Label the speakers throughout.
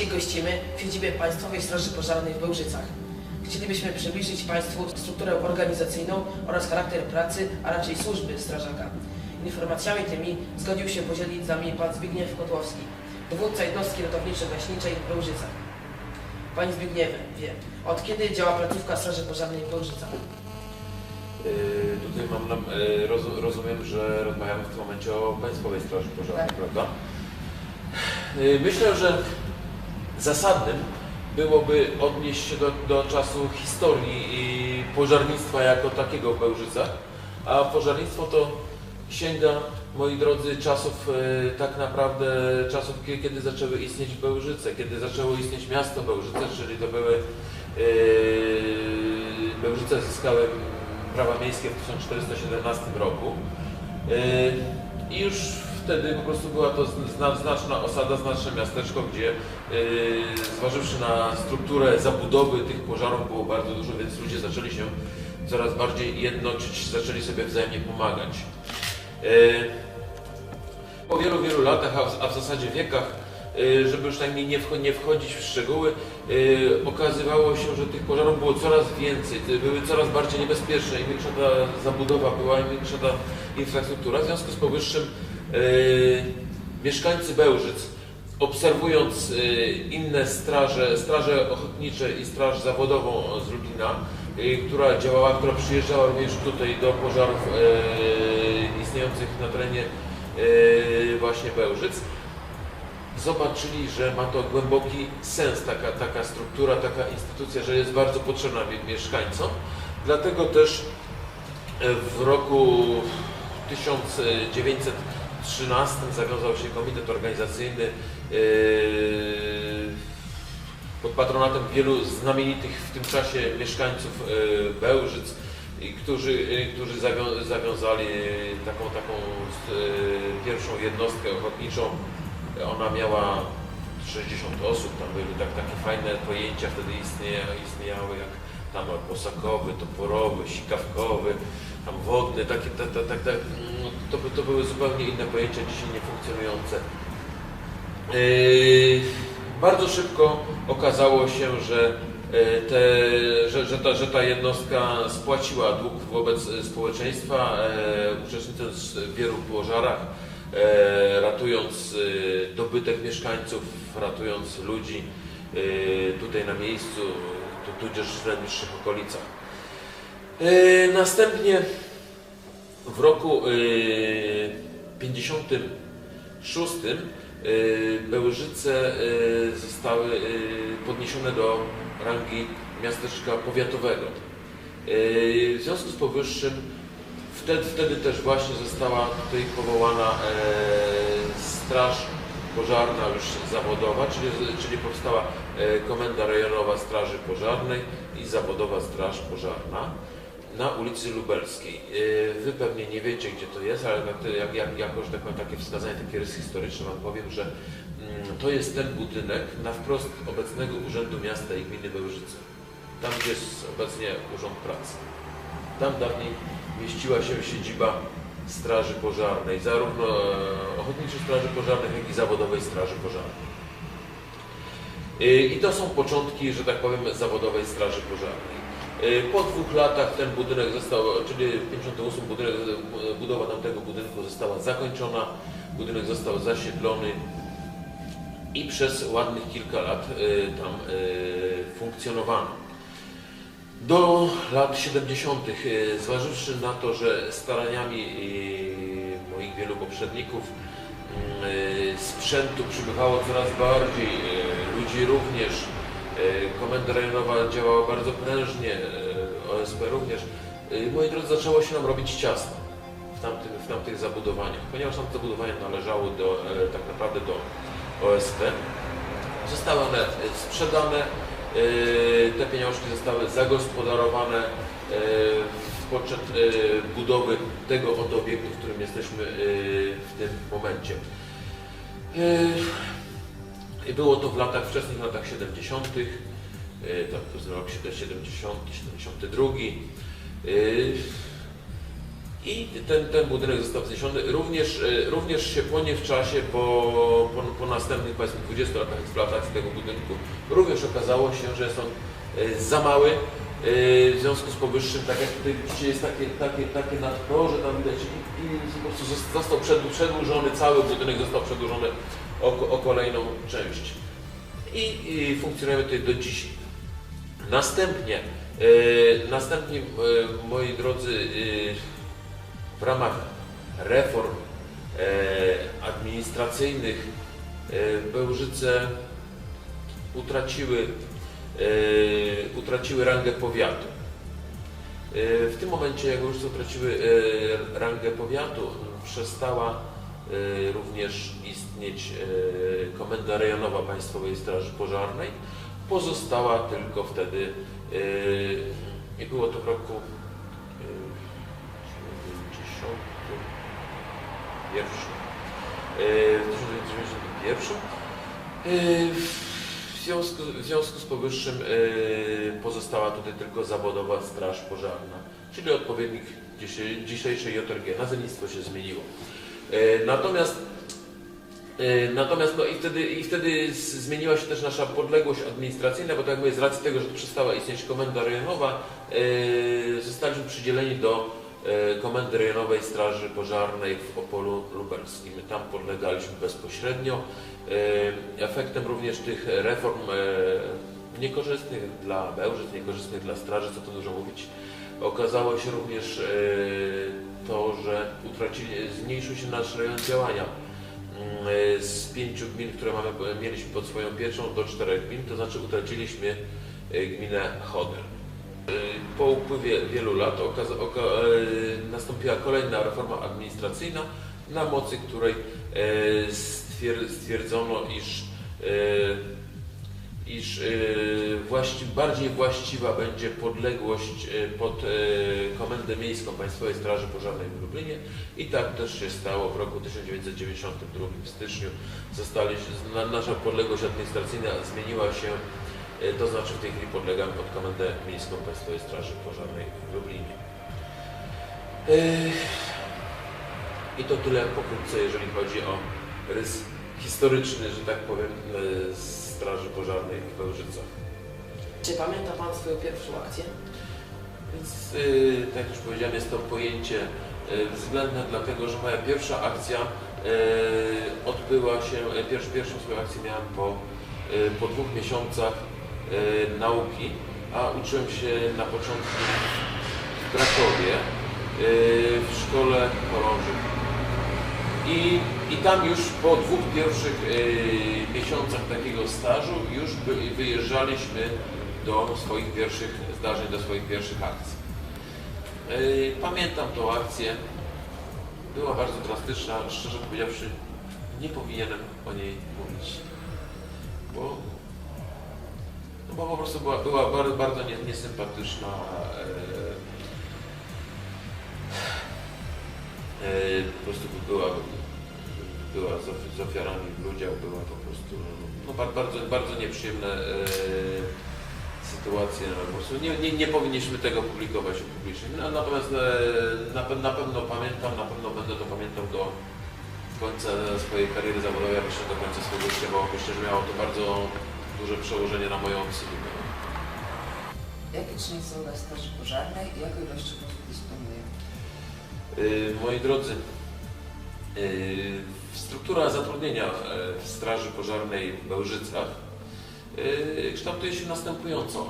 Speaker 1: Dzisiaj gościmy w siedzibie Państwowej Straży Pożarnej w Bełżycach. Chcielibyśmy przybliżyć Państwu strukturę organizacyjną oraz charakter pracy, a raczej służby strażaka. Informacjami tymi zgodził się podzielić z nami Pan Zbigniew Kotłowski, dowódca jednostki ratowniczo-gaśniczej w Bełżycach. Panie Zbigniewie, wie, od kiedy działa placówka Straży Pożarnej w Bełżycach?
Speaker 2: Yy, Tutaj mam, nam, yy, roz, rozumiem, że rozmawiamy w tym momencie o Państwowej Straży Pożarnej,
Speaker 1: Tak.
Speaker 2: prawda? Yy, Myślę, że zasadnym byłoby odnieść się do, do czasu historii pożarnictwa jako takiego w Bełżycach, a pożarnictwo to sięga, moi drodzy, czasów yy, tak naprawdę, czasów, kie- kiedy zaczęły istnieć Bełżyce, kiedy zaczęło istnieć miasto Bełżyce, czyli to były Yy, Bełżyce zyskały prawa miejskie w 1417 roku. Yy, i już wtedy po prostu była to zna, znaczna osada, znaczne miasteczko, gdzie yy, zważywszy na strukturę zabudowy tych pożarów było bardzo dużo, więc ludzie zaczęli się coraz bardziej jednoczyć, zaczęli sobie wzajemnie pomagać. Yy, po wielu, wielu latach, a w, zasadzie wiekach, y, żeby już najmniej nie, wcho- nie wchodzić w szczegóły, y, okazywało się, że tych pożarów było coraz więcej, były coraz bardziej niebezpieczne, im większa ta zabudowa była, im większa ta infrastruktura. W związku z powyższym y, mieszkańcy Bełżyc, obserwując y, inne straże, straże ochotnicze i straż zawodową z Lublina, y, która działała, która przyjeżdżała również tutaj do pożarów istniejących na terenie yy, właśnie Bełżyc, zobaczyli, że ma to głęboki sens, taka, taka struktura, taka instytucja, że jest bardzo potrzebna mie- mieszkańcom. Dlatego też w roku 1913 zawiązał się komitet organizacyjny yy, pod patronatem wielu znamienitych w tym czasie mieszkańców yy, Bełżyc, którzy, y, którzy zawią- zawiązali taką, taką pierwszą jednostkę ochotniczą. Ona miała 60 osób, tam były tak, takie fajne pojęcia wtedy istnieja, istniały, jak tam posakowy, toporowy, sikawkowy, tam wodny, takie, ta, ta, ta, ta, no, to, by- to były zupełnie inne pojęcia, dzisiaj niefunkcjonujące. Yy, bardzo szybko okazało się, że, e, te, że, że, ta, że ta jednostka spłaciła dług wobec społeczeństwa, e, uczestnicząc w wielu pożarach, e, ratując e, dobytek mieszkańców, ratując ludzi tutaj na miejscu, tu, tudzież w najbliższych okolicach. Następnie w roku e, 56 y, Bełżyce y, zostały y, podniesione do rangi miasteczka powiatowego. Y, W związku z powyższym wtedy, wtedy też właśnie została tutaj powołana e, straż pożarna już zawodowa, czyli, czyli powstała e, Komenda Rejonowa Straży Pożarnej i Zawodowa Straż Pożarna na ulicy Lubelskiej. Yy, Wy pewnie nie wiecie, gdzie to jest, ale jak, jak, jako, że tak powiem, takie wskazanie, taki rys historyczny Wam powiem, że mm, to jest ten budynek na wprost obecnego Urzędu Miasta i Gminy Bełżyce. Tam, gdzie jest obecnie Urząd Pracy. Tam dawniej mieściła się siedziba Straży Pożarnej, zarówno e, Ochotniczej Straży Pożarnej, jak i Zawodowej Straży Pożarnej. Yy, I to są początki, że tak powiem, Zawodowej Straży Pożarnej. Yy, Po dwóch latach ten budynek został, czyli w 58 budynek, budowa tamtego budynku została zakończona, budynek został zasiedlony i przez ładnych kilka lat yy, tam yy, funkcjonowano. Do lat 70., yy, zważywszy na to, że staraniami moich wielu poprzedników yy, sprzętu przybywało coraz bardziej, ludzi również, komenda rejonowa działała bardzo prężnie, yy, OSP również. Yy, Moi drodzy, zaczęło się nam robić ciasno w, tamtym, w tamtych zabudowaniach, ponieważ tamte zabudowania należały do, e, tak naprawdę do OSP. Zostały one e, sprzedane, e, te pieniążki zostały zagospodarowane e, e, budowy tego oto obiektu, w którym jesteśmy e, w tym momencie. Było to w latach, wczesnych latach 70. e, Tak, to jest rok 70, 72. E, I ten, ten budynek został wzniesiony. Również, e, również się płonie w czasie po, po, po następnych powiedzmy 20 latach eksploatacji tego budynku. Również okazało się, że jest on za mały. W związku z powyższym, tak jak tutaj widzicie, jest takie, takie, takie nadproże, tam widać i, i po prostu zos- został przed- przedłużony, cały budynek został przedłużony o, o kolejną część. I, I funkcjonujemy tutaj do dzisiaj. Następnie, e, następnie e, moi drodzy, e, w ramach reform e, administracyjnych e, Bełżyce utraciły, e, utraciły rangę powiatu. E, w tym momencie, jak Bełżyce utraciły e, rangę powiatu, przestała również istnieć e, Komenda Rejonowa Państwowej Straży Pożarnej. Pozostała tylko wtedy, e, i było to w roku e, 91. E, W 1991. E, W związku, w związku z powyższym pozostała tutaj tylko zawodowa straż pożarna, czyli odpowiednik dzisiejszej JRG. Nazewnictwo się zmieniło. E, Natomiast E, Natomiast no i wtedy, i wtedy zmieniła się też nasza podległość administracyjna, bo tak jak mówię, z racji tego, że przestała istnieć komenda rejonowa, e, zostaliśmy przydzieleni do e, Komendy Rejonowej Straży Pożarnej w Opolu Lubelskim. Tam podlegaliśmy bezpośrednio. E, Efektem również tych reform niekorzystnych dla Bełżyc, niekorzystnych dla straży, co tu dużo mówić, okazało się również e, to, że utracili, zmniejszył się nasz rejon działania Mm, z pięciu gmin, które mamy, mieliśmy pod swoją pieczą, do czterech gmin, to znaczy utraciliśmy e, gminę Choder. E, Po upływie wielu lat e, nastąpiła kolejna reforma administracyjna, na mocy której e, stwier- stwierdzono, iż, e, iż e, właści- bardziej właściwa będzie podległość e, pod e, Komendę Miejską Państwowej Straży Pożarnej w Lublinie i tak też się stało w roku 1992 w styczniu. Zostali, na- nasza podległość administracyjna zmieniła się, to znaczy w tej chwili podlegamy pod Komendę Miejską Państwowej Straży Pożarnej w Lublinie. I to tyle pokrótce, jeżeli chodzi o rys historyczny, że tak powiem, e, Straży Pożarnej w Bełżycach.
Speaker 1: Czy pamięta Pan swoją pierwszą akcję?
Speaker 2: Więc, y, tak jak już powiedziałem, jest to pojęcie y, względne, dlatego że moja pierwsza akcja y, odbyła się, pierwsz, pierwszą swoją akcję miałem po, y, po dwóch miesiącach y, nauki, a uczyłem się na początku w Krakowie y, w szkole chorążych. I, I tam już po dwóch pierwszych takiego stażu już wyjeżdżaliśmy do swoich pierwszych zdarzeń, do swoich pierwszych akcji. Yy, Pamiętam tą akcję. Była bardzo drastyczna, szczerze powiedziawszy, nie powinienem o niej mówić. Bo, no bo po prostu była, była bardzo, bardzo nie- niesympatyczna. e, e, po prostu była, była z ofi- z ofiarami w ludziach, była po prostu no, bar- bardzo, bardzo nieprzyjemne e, sytuacje. No, nie, nie, nie powinniśmy tego publikować publicznie. No, natomiast e, na, na pewno pamiętam, na pewno będę to pamiętał do końca swojej kariery zawodowej, a myślę do końca swojego życia, bo myślę, że miało to bardzo duże przełożenie na moją psychikę.
Speaker 3: Jakie czyny są dla Straży Pożarnej i jaką ilością osób dysponuje?
Speaker 2: Yy, Moi drodzy, yy, struktura zatrudnienia e, w Straży Pożarnej w Bełżycach yy, kształtuje się następująco.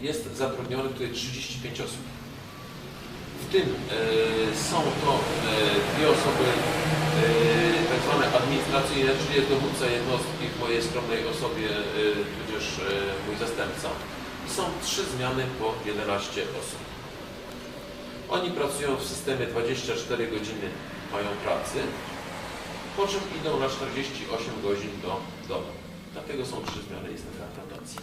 Speaker 2: Yy, Jest zatrudnionych tutaj 35 osób. W tym są to dwie osoby tak zwane administracyjne, czyli jest dowódca jednostki w mojej skromnej osobie, tudzież mój zastępca. Są trzy zmiany po 11 osób. Oni pracują w systemie 24 godziny mają pracy, po czym idą na 48 godzin do domu. Dlatego są trzy zmiany, taka rotacja.